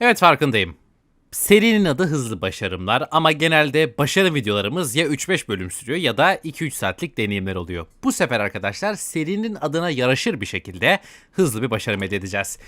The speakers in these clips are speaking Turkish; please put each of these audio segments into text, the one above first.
Evet farkındayım. Serinin adı Hızlı Başarımlar ama genelde başarı videolarımız ya 3-5 bölüm sürüyor ya da 2-3 saatlik deneyimler oluyor. Bu sefer arkadaşlar serinin adına yaraşır bir şekilde hızlı bir başarım elde edeceğiz.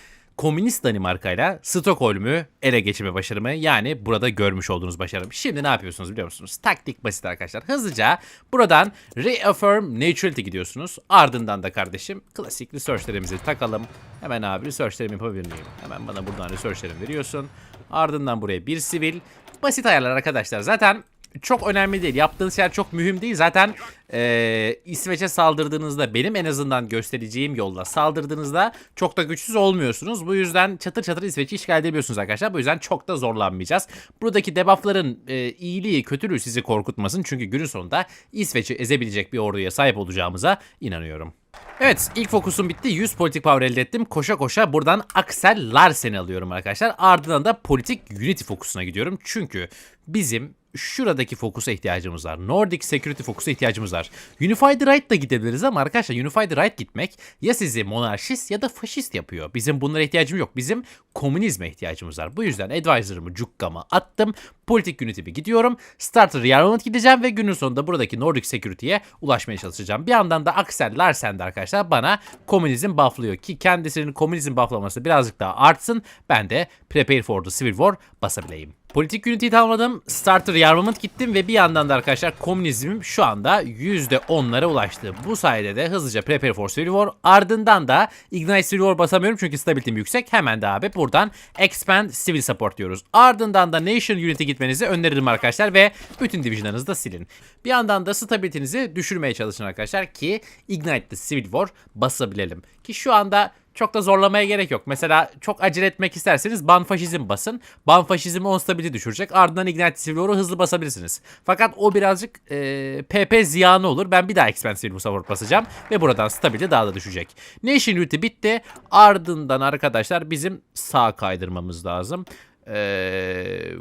Komünist Danimarka'yla Stockholm'u ele geçirme başarımı yani burada görmüş olduğunuz başarım. Şimdi ne yapıyorsunuz biliyor musunuz? Taktik basit arkadaşlar. Hızlıca buradan Reaffirm Neutrality gidiyorsunuz. Ardından da kardeşim klasik researchlerimizi takalım. Hemen abi researchlerimi yapabilir miyim? Hemen bana buradan researchlerimi veriyorsun. Ardından buraya bir sivil. Basit ayarlar arkadaşlar. Zaten çok önemli değil. Yaptığınız şeyler çok mühim değil. Zaten eee, İsveç'e saldırdığınızda benim en azından göstereceğim yolda saldırdığınızda çok da güçsüz olmuyorsunuz. Bu yüzden çatır çatır İsveç'i işgal edebiliyorsunuz arkadaşlar. Bu yüzden çok da zorlanmayacağız. Buradaki debuffların eee, iyiliği kötülüğü sizi korkutmasın. Çünkü günün sonunda İsveç'i ezebilecek bir orduya sahip olacağımıza inanıyorum. Evet ilk fokusum bitti. 100 politik power elde ettim. Koşa koşa buradan Axel Larsen'i alıyorum arkadaşlar. Ardından da politik unity fokusuna gidiyorum. Çünkü bizim şuradaki fokusa ihtiyacımız var. Nordic Security fokusa ihtiyacımız var. Unified Right da gidebiliriz ama arkadaşlar Unified Right gitmek ya sizi monarşist ya da faşist yapıyor. Bizim bunlara ihtiyacımız yok. Bizim komünizme ihtiyacımız var. Bu yüzden advisor'ımı cukkama attım. Politik Unity'ye gidiyorum. Starter Rearmament gideceğim ve günün sonunda buradaki Nordic Security'ye ulaşmaya çalışacağım. Bir yandan da Axel Larsen de arkadaşlar bana komünizm bufflıyor ki kendisinin komünizm bufflaması birazcık daha artsın. Ben de Prepare for the Civil War basabileyim. Politik Unity'yi tamamladım. Starter Rearmament gittim ve bir yandan da arkadaşlar komünizmim şu anda %10'lara ulaştı. Bu sayede de hızlıca Prepare for Civil War ardından da Ignite Civil War basamıyorum çünkü stability'm yüksek. Hemen de abi buradan Expand Civil Support diyoruz. Ardından da Nation Unity gitmenizi öneririm arkadaşlar ve bütün divisionlarınızı da silin. Bir yandan da stability'nizi düşürmeye çalışın arkadaşlar ki Ignite the Civil War basabilelim. Ki şu anda çok da zorlamaya gerek yok. Mesela çok acele etmek isterseniz ban faşizm basın. Ban faşizmi 10 stability düşürecek. Ardından Ignite Civil War'u hızlı basabilirsiniz. Fakat o birazcık e, PP ziyanı olur. Ben bir daha Expensive Support basacağım. Ve buradan stability daha da düşecek. Nation Unity bitti. Ardından arkadaşlar bizim sağ kaydırmamız lazım. Eee...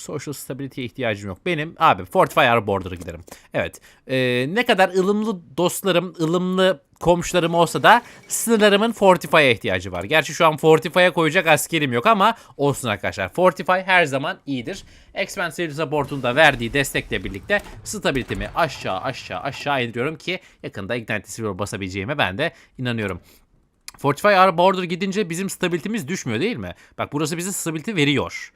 Social stability'ye ihtiyacım yok. Benim abi Fortify Our Border'a giderim. Evet. Ee, ne kadar ılımlı dostlarım, ılımlı komşularım olsa da sınırlarımın Fortify'a ihtiyacı var. Gerçi şu an Fortify'a koyacak askerim yok ama olsun arkadaşlar. Fortify her zaman iyidir. Expensive Support'un da verdiği destekle birlikte stability'mi aşağı aşağı aşağı indiriyorum ki yakında Ignite Silver basabileceğime ben de inanıyorum. Fortify Border gidince bizim stability'miz düşmüyor değil mi? Bak burası bize stability veriyor.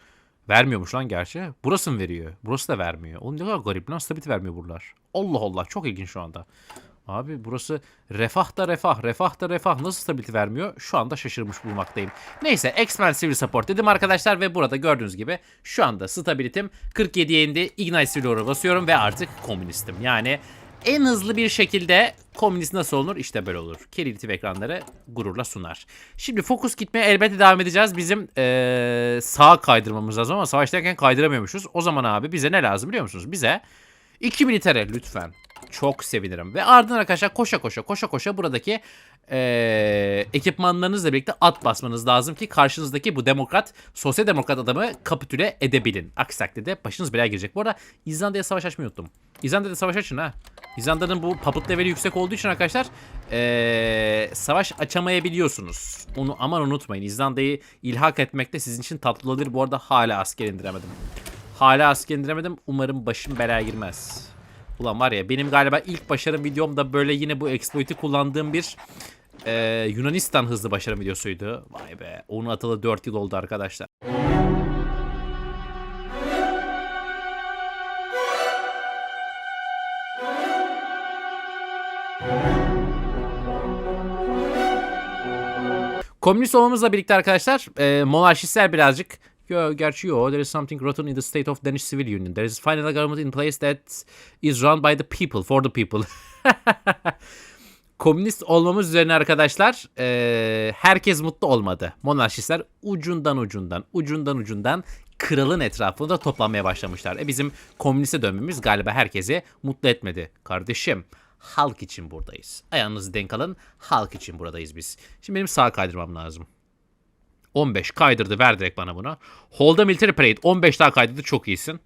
Vermiyormuş lan gerçi. Burası mı veriyor? Burası da vermiyor. Oğlum ne kadar garip lan stability vermiyor buralar. Allah Allah çok ilginç şu anda. Abi burası refah da refah, refah da refah nasıl stability vermiyor? Şu anda şaşırmış bulmaktayım. Neyse Expand Civil Support dedim arkadaşlar ve burada gördüğünüz gibi şu anda stability'm 47'ye indi. Ignite War'a basıyorum ve artık komünistim. Yani en hızlı bir şekilde komünist nasıl olunur? İşte böyle olur. Kerilitif ekranları gururla sunar. Şimdi fokus gitmeye elbette devam edeceğiz. Bizim ee, sağa kaydırmamız lazım ama savaştayken kaydıramıyormuşuz. O zaman abi bize ne lazım biliyor musunuz? Bize 2 militere lütfen. Çok sevinirim. Ve ardından arkadaşlar koşa koşa koşa koşa buradaki eee, ekipmanlarınızla birlikte at basmanız lazım ki karşınızdaki bu demokrat, sosyal demokrat adamı kapitüle edebilin. Aksi takdirde başınız belaya girecek. Bu arada İzlanda'ya savaş açmayı unuttum. İzlanda'da savaş açın ha. İzlanda'nın bu puppet leveli yüksek olduğu için arkadaşlar eee, savaş açamayabiliyorsunuz. Onu aman unutmayın. İzlanda'yı ilhak etmekte sizin için tatlı olabilir. Bu arada hala asker indiremedim. Hala asker indiremedim. Umarım başım belaya girmez. Ulan var ya benim galiba ilk başarım videomda böyle yine bu exploit'i kullandığım bir eee, Yunanistan hızlı başarım videosuydu. Vay be. Onu atalı 4 yıl oldu arkadaşlar. Komünist olmamızla birlikte arkadaşlar e, monarşistler birazcık Yo, gerçi yo, there is something rotten in the state of Danish civil union. There is finally a government in place that is run by the people, for the people. Komünist olmamız üzerine arkadaşlar e, herkes mutlu olmadı. Monarşistler ucundan ucundan, ucundan ucundan kralın etrafında toplanmaya başlamışlar. E bizim komüniste dönmemiz galiba herkese mutlu etmedi. Kardeşim halk için buradayız. Ayağınızı denk alın halk için buradayız biz. Şimdi benim sağ kaydırmam lazım. 15 kaydırdı ver direkt bana bunu. Hold'a military parade 15 daha kaydırdı çok iyisin.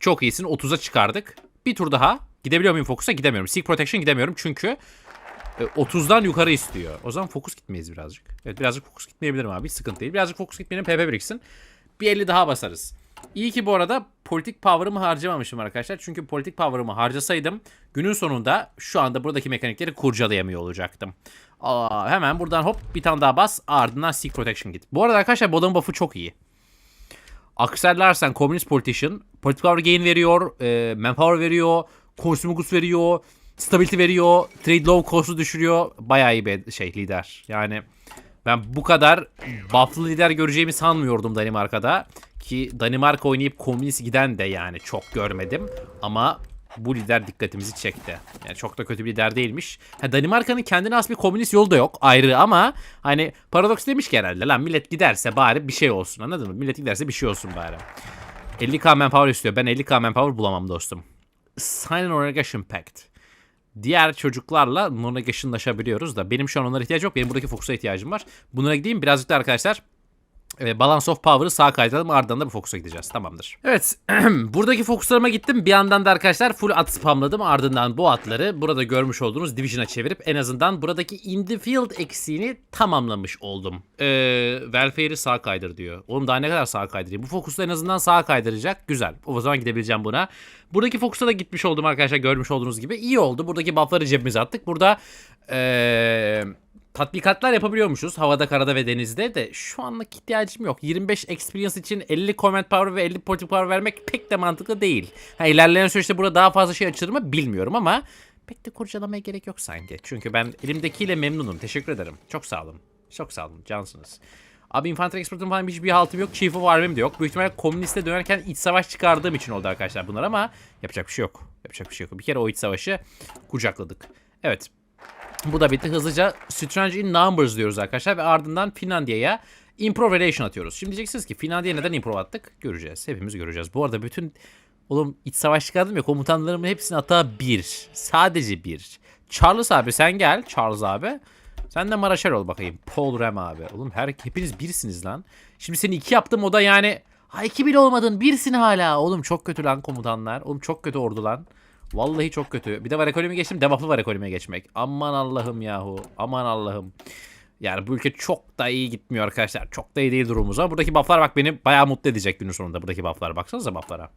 Çok iyisin 30'a çıkardık. Bir tur daha. Gidebiliyor muyum fokusa? Gidemiyorum. Seek protection gidemiyorum çünkü e, 30'dan yukarı istiyor. O zaman fokus gitmeyiz birazcık. Evet birazcık fokus gitmeyebilirim abi. Sıkıntı değil. Birazcık fokus gitmeyelim PP biriksin. Bir 50 daha basarız. İyi ki bu arada politik power'ımı harcamamışım arkadaşlar. Çünkü politik power'ımı harcasaydım günün sonunda şu anda buradaki mekanikleri kurcalayamıyor olacaktım. Aa, hemen buradan hop bir tane daha bas ardından Seek Protection git. Bu arada arkadaşlar bu adamın buff'ı çok iyi. Aksel Larsen Communist Politician Politik Power Gain veriyor, e, Manpower veriyor, Consumagus veriyor, Stability veriyor, Trade Low Cost'u düşürüyor. Bayağı iyi bir şey lider. Yani ben bu kadar buff'lı lider göreceğimi sanmıyordum Danimarka'da. Ki Danimarka oynayıp komünist giden de yani çok görmedim. Ama bu lider dikkatimizi çekti. Yani çok da kötü bir lider değilmiş. Ha, Danimarka'nın kendine has bir komünist yolu da yok ayrı ama hani paradoks demiş ki herhalde lan millet giderse bari bir şey olsun anladın mı? Millet giderse bir şey olsun bari. 50k manpower istiyor. Ben 50k manpower bulamam dostum. Sign an Organization Pact. Diğer çocuklarla non-negotiation'laşabiliyoruz da benim şu an onlara ihtiyacım yok. Benim buradaki fokusa ihtiyacım var. Bunlara gideyim birazcık da arkadaşlar e, Balance of Power'ı sağa kaydıralım ardından da bu fokusa gideceğiz. Tamamdır. Evet. buradaki fokuslarıma gittim. Bir yandan da arkadaşlar full at spamladım. Ardından bu atları burada görmüş olduğunuz Division'a çevirip en azından buradaki in the field eksiğini tamamlamış oldum. Ee, welfare'i sağa kaydır diyor. Oğlum daha ne kadar sağa kaydırayım? Bu fokusta en azından sağa kaydıracak. Güzel. O zaman gidebileceğim buna. Buradaki fokusa da gitmiş oldum arkadaşlar görmüş olduğunuz gibi. İyi oldu. Buradaki buffları cebimize attık. Burada ee, tatbikatlar yapabiliyormuşuz havada, karada ve denizde de şu anlık ihtiyacım yok. 25 experience için 50 comment power ve 50 politic power vermek pek de mantıklı değil. Ha, ilerleyen süreçte burada daha fazla şey açılır mı bilmiyorum ama pek de kurcalamaya gerek yok sanki. Çünkü ben elimdekiyle memnunum. Teşekkür ederim. Çok sağ olun. Çok sağ olun. Cansınız. Abi infantry expert'ım falan hiçbir haltım yok. Chief of Army'm de yok. Büyük ihtimalle komüniste dönerken iç savaş çıkardığım için oldu arkadaşlar bunlar ama yapacak bir şey yok. Yapacak bir şey yok. Bir kere o iç savaşı kucakladık. Evet. Bu da bitti. Hızlıca Strange in Numbers diyoruz arkadaşlar ve ardından Finlandiya'ya Improve Relation atıyoruz. Şimdi diyeceksiniz ki Finlandiya'ya neden improve attık? Göreceğiz. Hepimiz göreceğiz. Bu arada bütün oğlum iç savaş çıkardım ya komutanlarımın hepsinin hata bir. Sadece bir. Charles abi sen gel. Charles abi. Sen de Maraşer ol bakayım. Paul Rem abi. Oğlum her hepiniz birsiniz lan. Şimdi seni iki yaptım o da yani. Ha iki bile olmadın. Birsin hala. Oğlum çok kötü lan komutanlar. Oğlum çok kötü ordu lan. Vallahi çok kötü. Bir de var ekonomi geçtim. Devamlı var ekonomiye geçmek. Aman Allah'ım yahu. Aman Allah'ım. Yani bu ülke çok da iyi gitmiyor arkadaşlar. Çok da iyi değil durumumuz ama buradaki bufflar bak beni bayağı mutlu edecek günün sonunda buradaki bufflar. Baksanıza bufflara.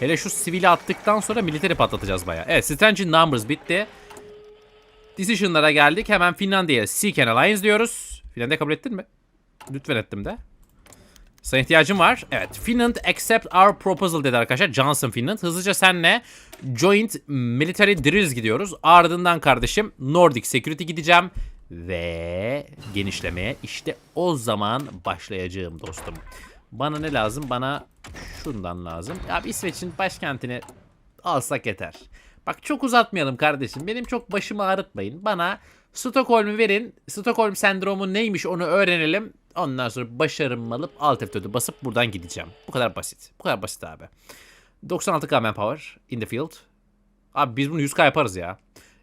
Hele şu sivili attıktan sonra militeri patlatacağız bayağı. Evet Strange Numbers bitti. Decision'lara geldik. Hemen Finlandiya'ya Seek an Alliance diyoruz. Finlandiya kabul ettin mi? Lütfen ettim de. Sana ihtiyacım var. Evet. Finland accept our proposal dedi arkadaşlar. Johnson Finland. Hızlıca senle Joint Military Drills gidiyoruz. Ardından kardeşim Nordic Security gideceğim. Ve genişlemeye işte o zaman başlayacağım dostum. Bana ne lazım? Bana şundan lazım. Abi İsveç'in başkentini alsak yeter. Bak çok uzatmayalım kardeşim. Benim çok başımı ağrıtmayın. Bana Stockholm'u verin. Stockholm sendromu neymiş onu öğrenelim. Ondan sonra başarımı alıp alt F4'ü basıp buradan gideceğim. Bu kadar basit. Bu kadar basit abi. 96k manpower in the field. Abi biz bunu 100k yaparız ya.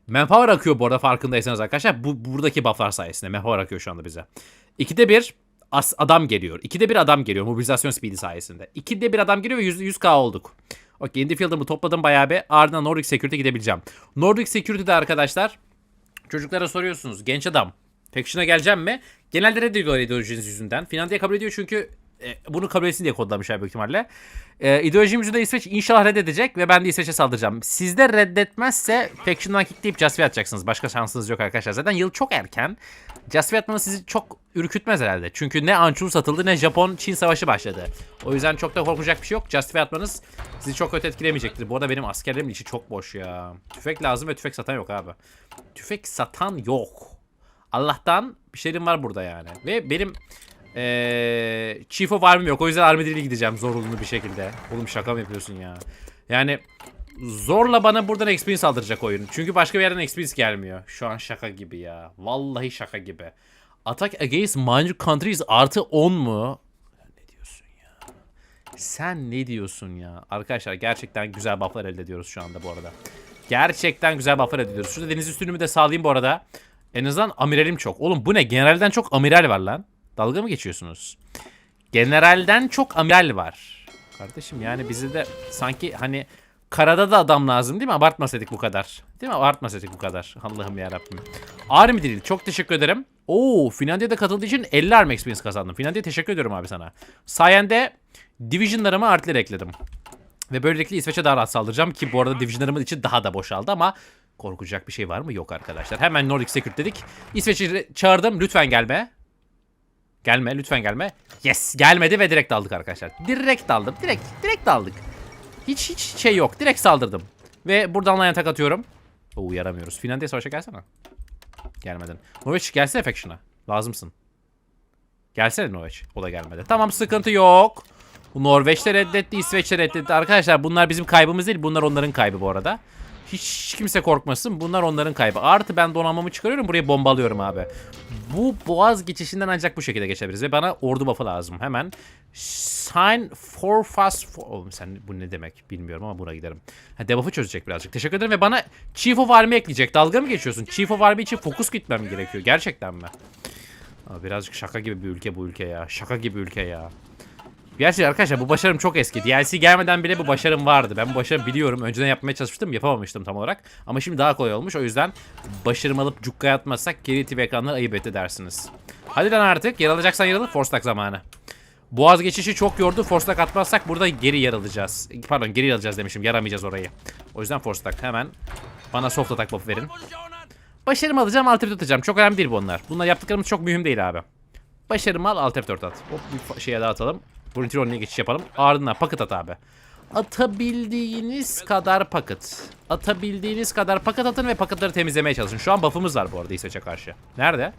Manpower akıyor bu arada farkındaysanız arkadaşlar. Bu buradaki bufflar sayesinde manpower akıyor şu anda bize. İkide bir as adam geliyor. İkide bir adam geliyor mobilizasyon speedi sayesinde. İkide bir adam geliyor ve 100, 100k olduk. Okey, in the field'ımı topladım bayağı bir. Ardından Nordic Security gidebileceğim. Nordic Security'de arkadaşlar Çocuklara soruyorsunuz genç adam Faction'a geleceğim mi? Genelde reddediyorlar ideolojiniz yüzünden. Finlandiya kabul ediyor çünkü e, bunu kabul etsin diye kodlamışlar büyük ihtimalle. E, ideolojim yüzünden İsveç inşallah reddedecek ve ben de İsveç'e saldıracağım. Sizde reddetmezse Faction'dan kickleyip Justify atacaksınız. Başka şansınız yok arkadaşlar. Zaten yıl çok erken. Justify atmanız sizi çok ürkütmez herhalde. Çünkü ne Anchur satıldı ne Japon-Çin savaşı başladı. O yüzden çok da korkacak bir şey yok. Justify atmanız sizi çok kötü etkilemeyecektir. Bu arada benim askerlerimin içi çok boş ya. Tüfek lazım ve tüfek satan yok abi. Tüfek satan yok. Allah'tan bir şeyim var burada yani. Ve benim ee, Chief of Army yok. O yüzden Army Drill'e gideceğim zorunlu bir şekilde. Oğlum şaka mı yapıyorsun ya? Yani zorla bana buradan experience aldıracak oyun. Çünkü başka bir yerden experience gelmiyor. Şu an şaka gibi ya. Vallahi şaka gibi. Attack against minor countries artı 10 mu? Ne diyorsun ya? Sen ne diyorsun ya? Arkadaşlar gerçekten güzel bufflar elde ediyoruz şu anda bu arada. Gerçekten güzel bufflar elde ediyoruz. Şurada deniz üstünlüğümü de sağlayayım bu arada. En azından amiralim çok. Oğlum bu ne? Generalden çok amiral var lan. Dalga mı geçiyorsunuz? Generalden çok amiral var. Kardeşim yani bizi de sanki hani Karada da adam lazım değil mi? Abartmasaydık bu kadar. Değil mi? Abartmasaydık bu kadar. Allah'ım yarabbim. Army değil. Çok teşekkür ederim. Oo, Finlandiya'da katıldığı için 50 Army Experience kazandım. Finlandiya teşekkür ediyorum abi sana. Sayende Division'larıma artiller ekledim. Ve böylelikle İsveç'e daha rahat saldıracağım ki bu arada Division'larımın içi daha da boşaldı ama korkacak bir şey var mı? Yok arkadaşlar. Hemen Nordic Secret dedik. İsveç'i çağırdım. Lütfen gelme. Gelme lütfen gelme. Yes gelmedi ve direkt aldık arkadaşlar. Direkt aldım. Direkt direkt aldık. Hiç hiç şey yok. Direkt saldırdım. Ve buradan line atak atıyorum. Oo yaramıyoruz. Finlandiya savaşa gelsene. Gelmedin. Norveç gelsene Faction'a. Lazımsın. Gelsene Norveç. O da gelmedi. Tamam sıkıntı yok. Norveç de reddetti, İsveç de reddetti. Arkadaşlar bunlar bizim kaybımız değil. Bunlar onların kaybı bu arada. Hiç kimse korkmasın. Bunlar onların kaybı. Artı ben donanmamı çıkarıyorum. Burayı bombalıyorum abi. Bu boğaz geçişinden ancak bu şekilde geçebiliriz. Ve bana ordu buff'ı lazım. Hemen. Sign for fast for... Oğlum sen bu ne demek bilmiyorum ama buna giderim. Ha, debuff'ı çözecek birazcık. Teşekkür ederim. Ve bana Chief of Army ekleyecek. Dalga mı geçiyorsun? Chief of Army için fokus gitmem gerekiyor. Gerçekten mi? Birazcık şaka gibi bir ülke bu ülke ya. Şaka gibi ülke ya. Gerçi arkadaşlar bu başarım çok eski. DLC gelmeden bile bu başarım vardı. Ben bu başarımı biliyorum. Önceden yapmaya çalışmıştım. Yapamamıştım tam olarak. Ama şimdi daha kolay olmuş. O yüzden başarım alıp cukkaya atmazsak geri TV ayıp etti dersiniz. Hadi lan artık. Al. Force Lock zamanı. Boğaz geçişi çok yordu. Lock atmazsak burada geri yer alacağız. Pardon geri yer alacağız demişim. Yaramayacağız orayı. O yüzden Lock. Hemen bana soft attack buff verin. Başarımı alacağım. Alt F4 atacağım. Çok önemli değil bunlar. Bunlar yaptıklarımız çok mühim değil abi. Başarımı al. Alt F4 at. Hop bir şeye daha atalım. Volunteer geçiş yapalım. Ardından paket at abi. Atabildiğiniz kadar paket. Atabildiğiniz kadar paket atın ve paketleri temizlemeye çalışın. Şu an buff'ımız var bu arada İsveç'e karşı. Nerede?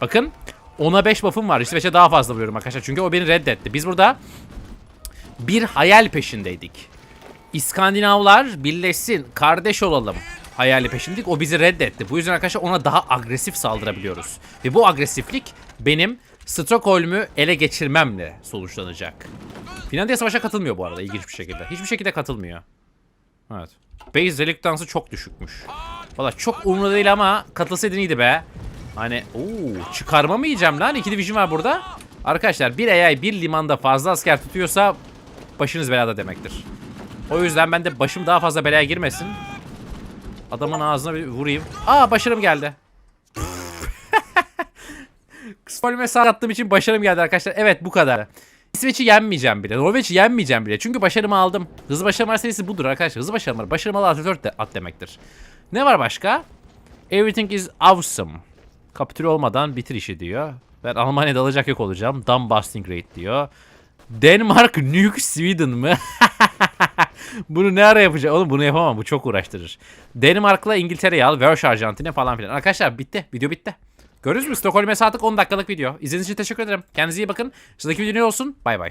Bakın. 10'a 5 buff'ım var. İsveç'e daha fazla vuruyorum arkadaşlar. Çünkü o beni reddetti. Biz burada bir hayal peşindeydik. İskandinavlar birleşsin, kardeş olalım hayali peşindik. O bizi reddetti. Bu yüzden arkadaşlar ona daha agresif saldırabiliyoruz. Ve bu agresiflik benim Stockholm'u ele geçirmemle sonuçlanacak. Finlandiya savaşa katılmıyor bu arada ilginç bir şekilde. Hiçbir şekilde katılmıyor. Evet. Base reluctance'ı çok düşükmüş. Valla çok umurumda değil ama katılsaydın iyiydi be. Hani ooo çıkarma mı yiyeceğim lan? İki division var burada. Arkadaşlar bir AI bir limanda fazla asker tutuyorsa başınız belada demektir. O yüzden ben de başım daha fazla belaya girmesin. Adamın ağzına bir vurayım. Aa başarım geldi. Kısmolme sağ attığım için başarım geldi arkadaşlar. Evet bu kadar. İsveç'i yenmeyeceğim bile. Norveç'i yenmeyeceğim bile. Çünkü başarımı aldım. Hızlı başarımlar serisi budur arkadaşlar. Hızlı başarımlar. Başarımalı artı 4 de at demektir. Ne var başka? Everything is awesome. Kapitül olmadan bitir işi diyor. Ben Almanya'da alacak yok olacağım. Dumb busting rate diyor. Denmark nuke Sweden mı? bunu ne ara yapacak? Oğlum bunu yapamam. Bu çok uğraştırır. Danimark'la İngiltere'yi al. Welsh Arjantin'e falan filan. Arkadaşlar bitti. Video bitti. Gördünüz mü? Stockholm'e saatlik 10 dakikalık video. İzlediğiniz için teşekkür ederim. Kendinize iyi bakın. Sıradaki video ne olsun? Bay bay.